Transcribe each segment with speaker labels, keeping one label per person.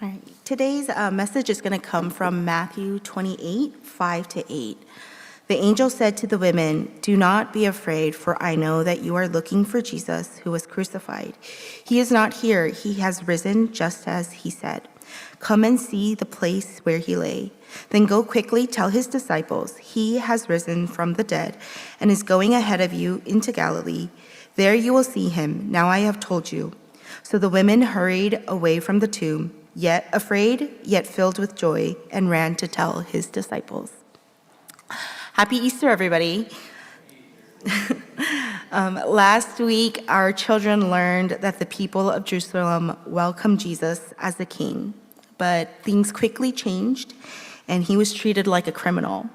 Speaker 1: Right. Today's uh, message is going to come from Matthew 28, 5 to 8. The angel said to the women, Do not be afraid, for I know that you are looking for Jesus who was crucified. He is not here, he has risen just as he said. Come and see the place where he lay. Then go quickly tell his disciples, He has risen from the dead and is going ahead of you into Galilee. There you will see him. Now I have told you. So the women hurried away from the tomb, yet afraid, yet filled with joy, and ran to tell his disciples. Happy Easter, everybody. um, last week, our children learned that the people of Jerusalem welcomed Jesus as the king, but things quickly changed, and he was treated like a criminal.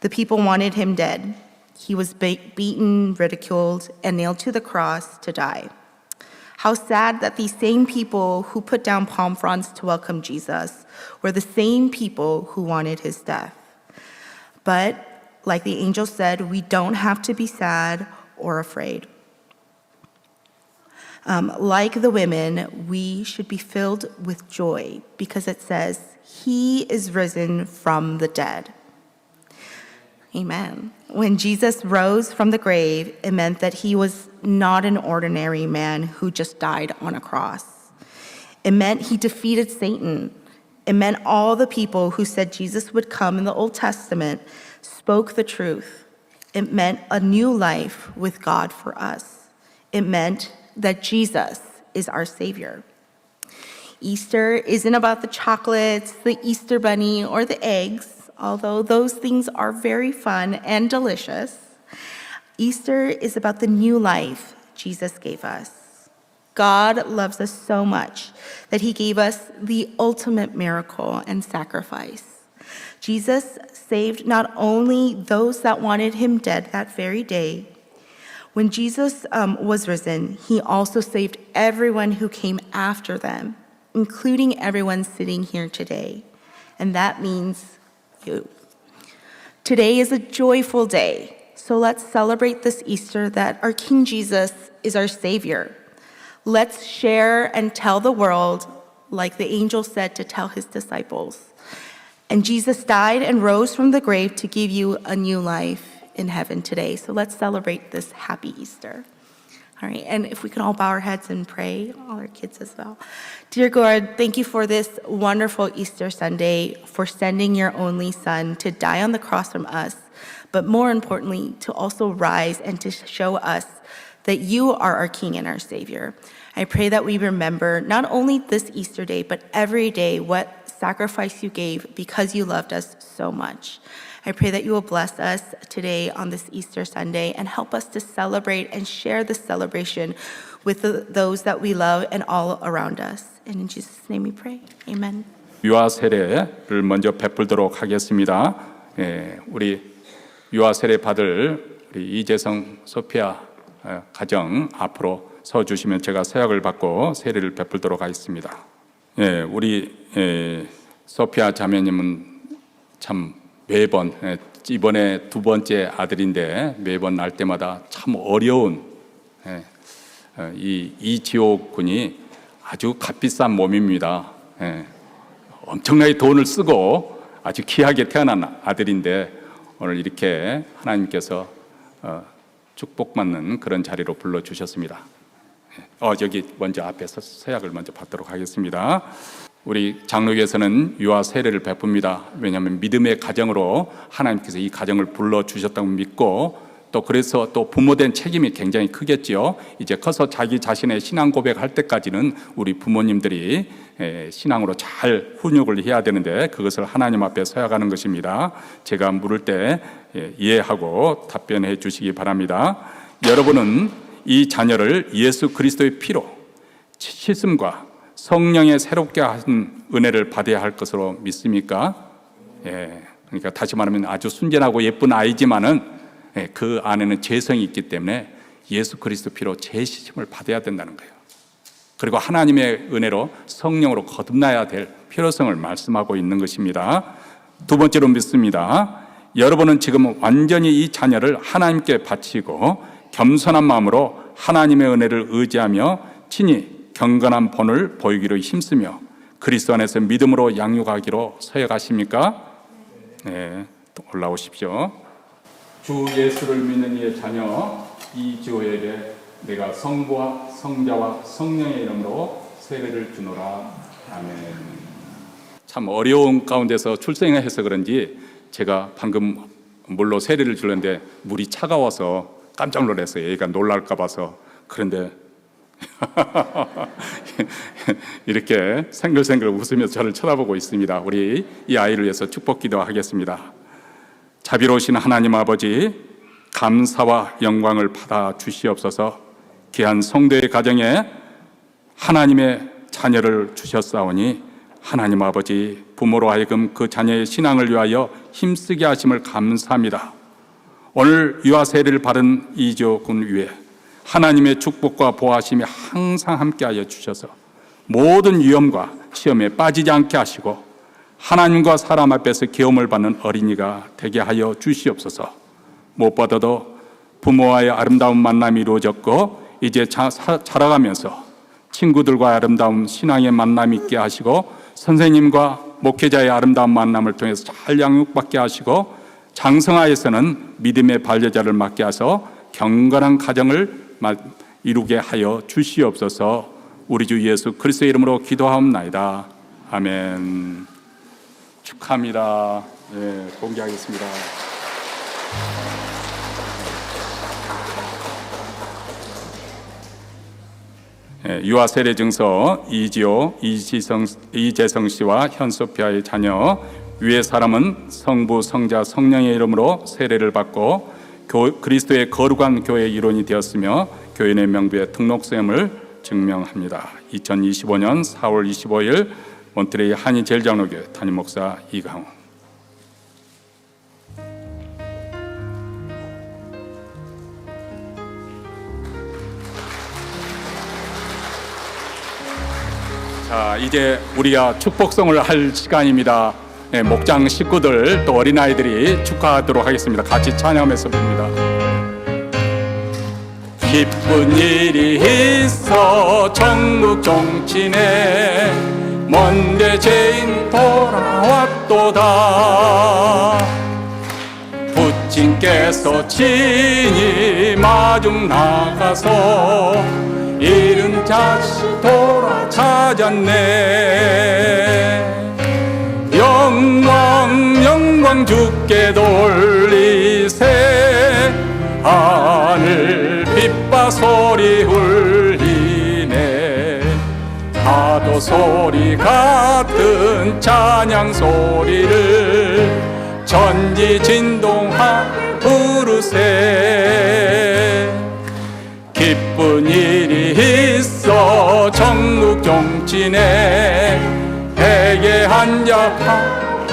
Speaker 1: The people wanted him dead. He was be- beaten, ridiculed, and nailed to the cross to die. How sad that these same people who put down palm fronds to welcome Jesus were the same people who wanted his death. But, like the angel said, we don't have to be sad or afraid. Um, like the women, we should be filled with joy because it says, He is risen from the dead. Amen. When Jesus rose from the grave, it meant that he was not an ordinary man who just died on a cross. It meant he defeated Satan. It meant all the people who said Jesus would come in the Old Testament spoke the truth. It meant a new life with God for us. It meant that Jesus is our Savior. Easter isn't about the chocolates, the Easter bunny, or the eggs, although those things are very fun and delicious. Easter is about the new life Jesus gave us. God loves us so much that he gave us the ultimate miracle and sacrifice. Jesus saved not only those that wanted him dead that very day, when Jesus um, was risen, he also saved everyone who came after them, including everyone sitting here today. And that means you. Today is a joyful day, so let's celebrate this Easter that our King Jesus is our Savior. Let's share and tell the world, like the angel said to tell his disciples. And Jesus died and rose from the grave to give you a new life in heaven today. So let's celebrate this happy Easter. All right, and if we can all bow our heads and pray, all our kids as well. Dear God, thank you for this wonderful Easter Sunday, for sending your only Son to die on the cross from us, but more importantly, to also rise and to show us that you are our King and our Savior. I pray that we remember not only this Easter day, but every day what sacrifice you gave because you loved us so much. I pray that you will bless us today on this Easter Sunday and help us to celebrate and share this celebration with the, those that we love and all around us. And in Jesus' name we pray. Amen.
Speaker 2: 유아 세례를 먼저 베풀도록 하겠습니다. 예, 우리 유아 세례 받을 우리 이재성 소피아 어, 가정 앞으로 서 주시면 제가 서약을 받고 세례를 베풀도록 하겠습니다. 예, 우리 예, 소피아 자매님은 참 매번 예, 이번에 두 번째 아들인데 매번 날 때마다 참 어려운 예, 어, 이 이지호 군이 아주 값비싼 몸입니다. 예, 엄청나게 돈을 쓰고 아주 귀하게 태어난 아들인데 오늘 이렇게 하나님께서 어, 축복받는 그런 자리로 불러 주셨습니다. 어, 여기 먼저 앞에서 서약을 먼저 받도록 하겠습니다. 우리 장로교에서는 유아 세례를 베풉니다. 왜냐하면 믿음의 가정으로 하나님께서 이 가정을 불러 주셨다고 믿고 또 그래서 또 부모된 책임이 굉장히 크겠지요. 이제 커서 자기 자신의 신앙 고백할 때까지는 우리 부모님들이 에, 신앙으로 잘 훈육을 해야 되는데 그것을 하나님 앞에 서약하는 것입니다. 제가 물을 때 예, 이해하고 답변해 주시기 바랍니다. 여러분은 이 자녀를 예수 그리스도의 피로 씻음과 성령의 새롭게 하신 은혜를 받아야 할 것으로 믿습니까? 예. 그러니까 다시 말하면 아주 순전하고 예쁜 아이지만은 예, 그 안에는 죄성이 있기 때문에 예수 그리스도 피로 재시심을 받아야 된다는 거예요. 그리고 하나님의 은혜로 성령으로 거듭나야 될 필요성을 말씀하고 있는 것입니다. 두 번째로 믿습니다. 여러분은 지금 완전히 이 자녀를 하나님께 바치고 겸손한 마음으로 하나님의 은혜를 의지하며 친히 경건한 본을 보이기로 힘쓰며 그리스도 안에서 믿음으로 양육하기로 서약하십니까? 네, 또 올라오십시오. 주 예수를 믿는 이의 자녀 이지호에게 내가 성부와 성자와 성령의 이름으로 세례를 주노라. 아멘. 참 어려운 가운데서 출생해서 그런지 제가 방금 물로 세례를 주는데 물이 차가워서 깜짝 놀랐어요. 얘가 놀랄까 봐서. 그런데 이렇게 생글생글 웃으며 저를 쳐다보고 있습니다. 우리 이 아이를 위해서 축복 기도하겠습니다. 자비로우신 하나님 아버지 감사와 영광을 받아 주시옵소서. 귀한 성도의 가정에 하나님의 자녀를 주셨사오니 하나님 아버지 부모로 하여금 그 자녀의 신앙을 위하여 힘쓰게 하심을 감사합니다. 오늘 유아 세례를 받은 이조 군 위에 하나님의 축복과 보호하심이 항상 함께하여 주셔서 모든 위험과 시험에 빠지지 않게 하시고 하나님과 사람 앞에서 계엄을 받는 어린이가 되게 하여 주시옵소서. 무엇보다도 부모와의 아름다운 만남이 이루어졌고 이제 자, 사, 자라가면서 친구들과 아름다운 신앙의 만남이 있게 하시고 선생님과 목회자의 아름다운 만남을 통해서 잘 양육받게 하시고 장성하에서는 믿음의 반려자를 맡게 하셔서 경건한 가정을 마- 이루게 하여 주시옵소서. 우리 주 예수 그리스도의 이름으로 기도하옵나이다. 아멘. 축하합니다. 예, 공개하겠습니다. 예, 유아 세례 증서 이지호 이지성 이재성 씨와 현소피아의 자녀 위의 사람은 성부 성자 성령의 이름으로 세례를 받고 교, 그리스도의 거룩한 교회 일원이 되었으며 교인의 명부에 등록됨을 증명합니다. 2025년 4월 25일 몬트레이 한인 제일장로교회 담임 목사 이강호. 자, 이제 우리가 축복성을 할 시간입니다. 네, 목장 식구들 또 어린아이들이 축하하도록 하겠습니다. 같이 찬양하면서 봅니다. 기쁜 일이 있어 전국 종친에 먼데 죄인 돌아왔도다 부친께서 친히 마중 나가서 잃은 자식 돌아 찾았네 영광 주께 돌리세. 하늘 빛바 소리 울리네. 파도 소리 같은 찬양 소리를 전지 진동하 부르세. 기쁜 일이 있어 전국 종친에 베개 한자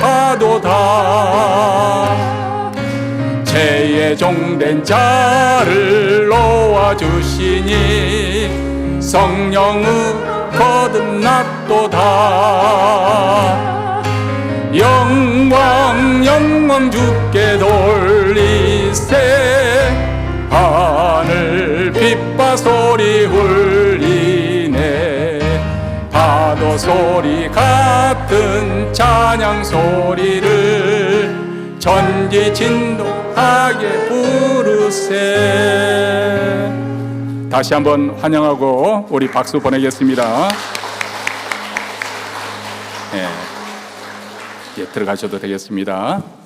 Speaker 2: 파도다. 죄의 종된 자를 놓아주시니 성령의 거듭났도다. 영광 영광 주께 같은 찬양 소리를 전지 진동하게 부르세 다시 한번 환영하고 우리 박수 보내겠습니다. 예, 예 들어가셔도 되겠습니다.